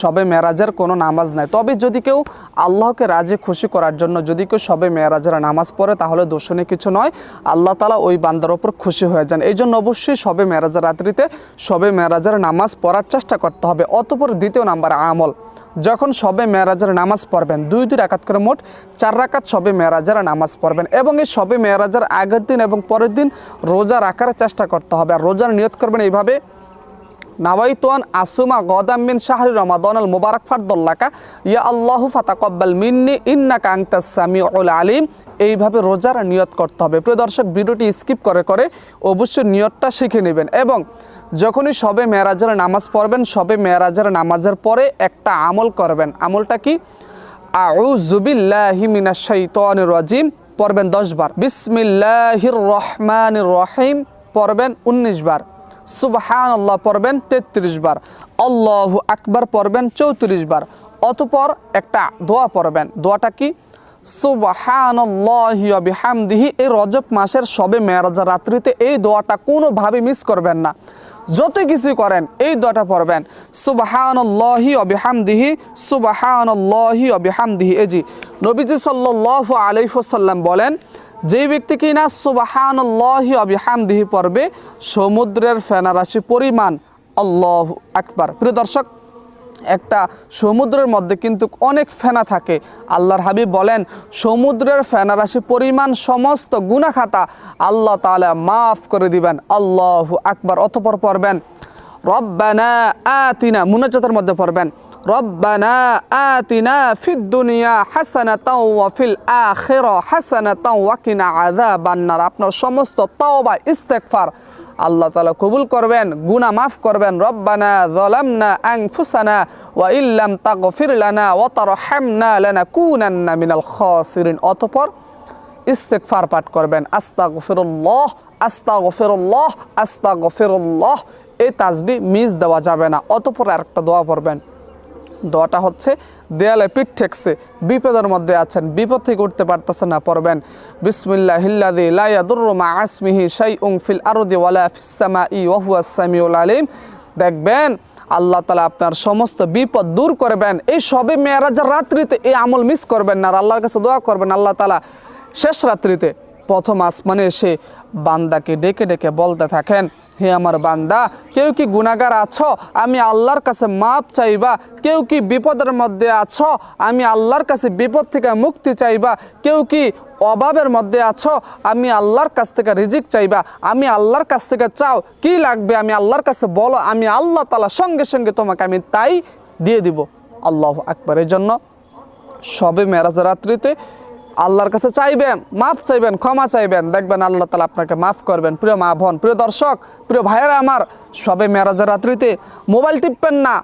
সবে মেরাজের কোনো নামাজ নাই। তবে যদি কেউ আল্লাহকে রাজি খুশি করার জন্য যদি কেউ সবে মেরাজের নামাজ পড়ে, তাহলে দোষণীয় কিছু নয়। আল্লাহ তালা ওই বান্দার ওপর খুশি হয়ে যান। এই জন্য অবশ্যই সবে মেরাজের রাত্রিতে সবে মেরাজের নামাজ পড়ার চেষ্টা করতে হবে। অতপর দ্বিতীয় নাম্বার, আমল। যখন সবে মেরাজের নামাজ পড়বেন, দুই দুই রাকাত করে মোট চার রাকাত সবে মেরাজের নামাজ পড়বেন এবং এই সবে মেরাজের আগের দিন এবং পরের দিন রোজা রাখার চেষ্টা করতে হবে। আর রোজার নিয়ত করবেন এইভাবে নাওয়াইতুয়ান আসুমা গদাম মিন শাহরি রমাদান আল মুবারক ফারদুল্লাকা ইয়া আল্লাহু ফাতাকাব্বাল মিন্নি ইন্নাকা আনতাস সামিউল আলিম। এইভাবে রোজার নিয়ত করতে হবে। প্রিয় দর্শক, ভিডিওটি স্কিপ করে করে অবশ্যই নিয়তটা শিখে নেবেন এবং যখনই সবে মেরাজের নামাজ পড়বেন, সবে মেরাজের নামাজের পরে একটা আমল করবেন। আমলটা কি? আউজুবিল্লাহি মিনাশ শাইতানির রাজিম। পড়বেন 10 বার। বিসমিল্লাহির রহমানির রহিম। পড়বেন 19 বার। সুবহান আল্লাহ পড়বেন 33 বার। আল্লাহু আকবার পড়বেন 34 বার। অতপর একটা দোয়া পড়বেন। দোয়াটা কি? সুবহানাল্লাহি ওয়া বিহামদিহি, এই রজব মাসের সবে মেরাজ রাত্রিতে এই দোয়াটা কোনোভাবে মিস করবেন না। যত কিছু করেন, এই দোয়াটা পড়বেন। সুবহানাল্লাহি ওয়া বিহামদিহি, সুবহানাল্লাহি ওয়া বিহামদিহি। এই জি নবীজি সাল্লাল্লাহু আলাইহি ওয়াসাল্লাম বলেন যে ব্যক্তি কিনা ওয়া বিহামদিহি পড়বে, সমুদ্রের ফেনারাশি পরিমাণ আল্লাহ আকবার। প্রিয় দর্শক, একটা সমুদ্রের মধ্যে কিন্তু অনেক ফেনা থাকে। আল্লাহর হাবিব বলেন, সমুদ্রের ফেনারাশি পরিমাণ সমস্ত গুনাখাতা আল্লাহ তাআলা মাফ করে দিবেন, আল্লাহ আকবার। অতপর পড়বেন, রব্বানা আতিনা, মুনাজাতের মধ্যে পড়বেন রব্বানা আতিনা ফিদ দুনিয়া হাসানাতাও ওয়া ফিল আখিরা হাসানাতাও ওয়া কিনা আযাবান নার আপনার সমস্ত তাওবা, ইস্তেগফার আল্লাহ তালা কবুল করবেন গুনা মাফ করবেন। রব্বানা জলামনা আনফুসানা ওয়া ইল্লাম তাগফির লানা ওয়া তারহামনা লানাকুনান্না মিনাল খাসিরিন। অতঃপর ইস্তেগফার পাঠ করবেন। আস্তাগফিরুল্লাহ আস্তাগফিরুল্লাহ আস্তাগফিরুল্লাহ। এই তাসবি মিস দেওয়া যাবে না। অতঃপর আরেকটা দোয়া পড়বেন। দোয়াটা হচ্ছে, দেয়ালে পিঠ ঠেকছে, বিপদের মধ্যে আছেন, বিপদ থেকে উঠতে পারতেছে না, পড়বেন। বিসমিল্লাহ হিল্লাদি লাইয়াদুরমা আসমিহি শাই উং ফিল আরদি ওয়ালা ফিসামা ই ওহুয়া সামিউল আলিম। দেখবেন, আল্লাহ তালা আপনার সমস্ত বিপদ দূর করবেন। এই সবে মেয়েরাজার রাত্রিতে এই আমল মিস করবেন না আর আল্লাহর কাছে দোয়া করবেন আল্লাহ তালা শেষ রাত্রিতে। প্রথম আসমানে এসে বান্দাকে ডেকে ডেকে বলতে থাকেন, হে আমার বান্দা, কেউ কি গুণাগার আছো? আমি আল্লাহর কাছে মাপ চাইবা। কেউ কি বিপদের মধ্যে আছো? আমি আল্লাহর কাছে বিপদ থেকে মুক্তি চাইবা। কেউ কি অভাবের মধ্যে আছো? আমি আল্লাহর কাছ থেকে রিজিক চাইবা। আমি আল্লাহর কাছ থেকে চাও। কি লাগবে? আমি আল্লাহর কাছে বলো। আমি আল্লাহ তালা সঙ্গে সঙ্গে তোমাকে আমি তাই দিয়ে দিব। আল্লাহ আকবরের জন্য সবে মেরাজ রাত্রিতে আল্লাহর কাছে চাইবেন, মাফ চাইবেন, ক্ষমা চাইবেন। দেখবেন আল্লাহ তালা আপনাকে মাফ করবেন। প্রিয় মা বোন, প্রিয় দর্শক, প্রিয় ভাইয়েরা আমার, সবে মেরাজের রাত্রিতে মোবাইল টিপবেন না,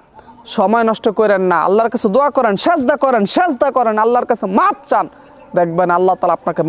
সময় নষ্ট করেন না, আল্লাহর কাছে দোয়া করেন, সেজদা করেন সেজদা করেন, আল্লাহর কাছে মাফ চান। দেখবেন আল্লাহ তালা আপনাকে